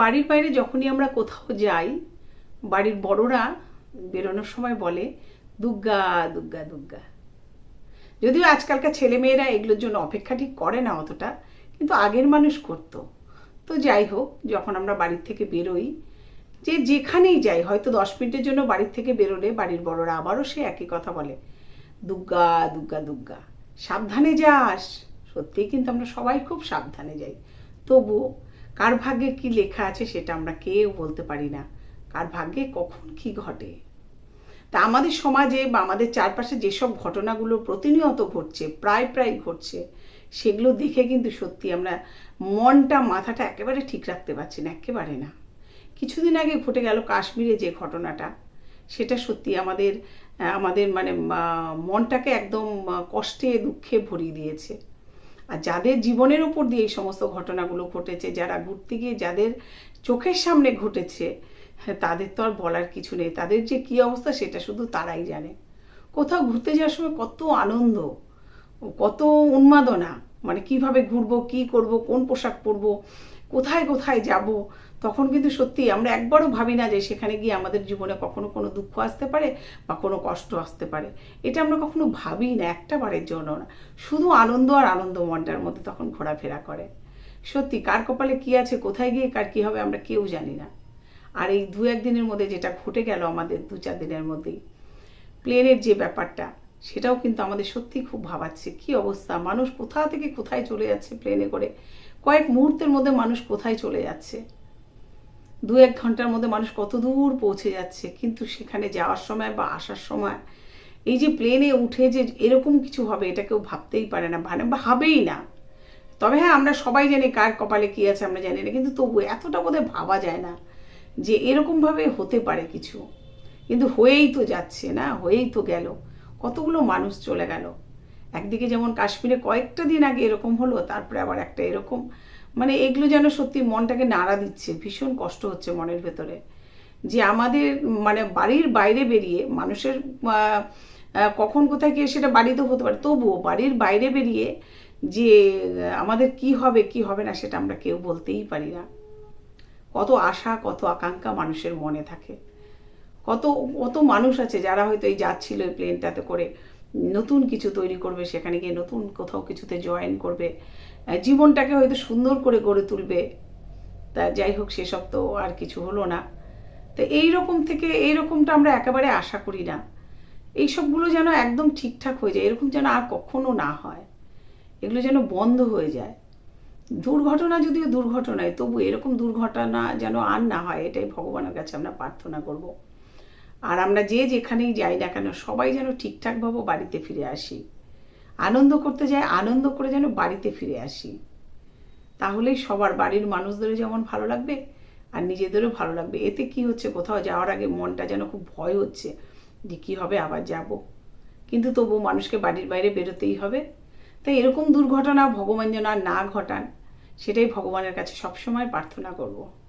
বাড়ির বাইরে যখনই আমরা কোথাও যাই, বাড়ির বড়রা বেরোনোর সময় বলে দুর্গা দুর্গা দুর্গা যদিও আজকালকার ছেলেমেয়েরা এগুলোর জন্য অপেক্ষা ঠিক করে না অতটা, কিন্তু আগের মানুষ করতো। তো যাই হোক, যখন আমরা বাড়ির থেকে বেরোই, যে যেখানেই যাই, হয়তো দশ মিনিটের জন্য বাড়ির থেকে বেরোলে বাড়ির বড়রা আবারও সে একই কথা বলে দুর্গা দুর্গা দুর্গা সাবধানে যাস, সত্যিই কিন্তু আমরা সবাই খুব সাবধানে যাই। তবুও কার ভাগ্যে কি লেখা আছে সেটা আমরা কেউ বলতে পারি না। কার ভাগ্যে কখন কি ঘটে? তা আমাদের সমাজে বা আমাদের চারপাশে যেসব ঘটনাগুলো প্রতিনিয়ত ঘটছে, প্রায় প্রায় ঘটছে, সেগুলো দেখে কিন্তু সত্যি আমরা মনটা, মাথাটা একেবারে ঠিক রাখতে পারছি না, একেবারে না। কিছুদিন আগে ঘটে গেল কাশ্মীরে যে ঘটনাটা, সেটা সত্যি আমাদের আমাদের মানে মনটাকে একদম কষ্টে, দুঃখে ভরিয়ে দিয়েছে। আর যাদের জীবনের উপর দিয়ে এই সমস্ত ঘটনাগুলো ঘটেছে যারা ঘুরতে গিয়ে যাদের চোখের সামনে ঘটেছে হ্যাঁ, তাদের তো আর বলার কিছু নেই। তাদের যে কী অবস্থা সেটা শুধু তারাই জানে। কোথাও ঘুরতে যাওয়ার সময় কত আনন্দ কত উন্মাদনা মানে কীভাবে ঘুরবো কি করব কোন পোশাক পরবো কোথায় কোথায় যাব? তখন কিন্তু সত্যি আমরা একবারও ভাবি না যে সেখানে গিয়ে আমাদের জীবনে কখনো কোনো দুঃখ আসতে পারে বা কোনো কষ্ট আসতে পারে। এটা আমরা কখনো ভাবি না একটা বারের জন্য না। শুধু আনন্দ আর আনন্দ মনটার মধ্যে তখন ঘোরাফেরা করে। সত্যি, কার কপালে কি আছে, কোথায় গিয়ে কার কি হবে আমরা কেউ জানি না। আর এই দু একদিনের মধ্যে যেটা ঘটে গেল আমাদের দু চার দিনের মধ্যেই প্লেনের যে ব্যাপারটা সেটাও কিন্তু আমাদের সত্যি খুব ভাবাচ্ছে। কি অবস্থা? মানুষ কোথা থেকে কোথায় চলে যাচ্ছে প্লেনে করে? কয়েক মুহূর্তের মধ্যে মানুষ কোথায় চলে যাচ্ছে? দু এক ঘণ্টার মধ্যে মানুষ কত দূর পৌঁছে যাচ্ছে? কিন্তু সেখানে যাওয়ার সময় বা আসার সময় এই যে প্লেনে উঠে যে এরকম কিছু হবে, এটা কেউ ভাবতেই পারে না মানে ভাবেই না। তবে হ্যাঁ আমরা সবাই জানি কার কপালে কী আছে, আমরা জানি না। কিন্তু তবু এতটা বোধহয় ভাবা যায় না যে এরকমভাবে হতে পারে কিছু। কিন্তু হয়েই তো যাচ্ছে না, হয়েই তো গেল। কতগুলো মানুষ চলে গেল। একদিকে যেমন কাশ্মীরে কয়েকটা দিন আগে এরকম হলো, তারপরে আবার একটা এরকম। মানে এগুলো যেন সত্যি মনটাকে নাড়া দিচ্ছে, ভীষণ কষ্ট হচ্ছে মনের ভেতরে। যে আমাদের মানে বাড়ির বাইরে বেরিয়ে মানুষের কখন কোথায় গিয়ে সেটা বাড়িতেও হতে পারে, তবুও বাড়ির বাইরে বেরিয়ে যে আমাদের কি হবে কি হবে না সেটা আমরা কেউ বলতেই পারি না। কত আশা, কত আকাঙ্ক্ষা মানুষের মনে থাকে। কত কত মানুষ আছে যারা হয়তো এই যাচ্ছিল এই প্লেনটাতে করে নতুন কিছু তৈরি করবে, সেখানে গিয়ে নতুন কোথাও কিছুতে জয়েন করবে। জীবনটাকে হয়তো সুন্দর করে গড়ে তুলবে। তা যাই হোক, সেসব তো আর কিছু হলো না। তো এই রকম থেকে এই রকমটা আমরা একেবারে আশা করি না। এই সবগুলো যেন একদম ঠিকঠাক হয়ে যায়, এরকম যেন আর কখনো না হয়। এগুলো যেন বন্ধ হয়ে যায়। দুর্ঘটনা যদিও দুর্ঘটনায়, তবু এরকম দুর্ঘটনা যেন আর না হয়, এটাই ভগবানের কাছে আমরা প্রার্থনা করব। আর আমরা যে যেখানেই যাই না কেন, সবাই যেন ঠিকঠাকভাবে বাড়িতে ফিরে আসি। আনন্দ করতে যাই, আনন্দ করে যেন বাড়িতে ফিরে আসি। তাহলেই সবার বাড়ির মানুষদেরও যেমন ভালো লাগবে আর নিজেদেরও ভালো লাগবে। এতে কি হচ্ছে, কোথাও যাওয়ার আগে মনটা যেন খুব ভয় হচ্ছে যে কী হবে, আবার যাব। কিন্তু তবু মানুষকে বাড়ির বাইরে বেরোতেই হবে। তাই এরকম দুর্ঘটনা ভগবান যেন আর না ঘটান, সেটাই ভগবানের কাছে সবসময় প্রার্থনা করব।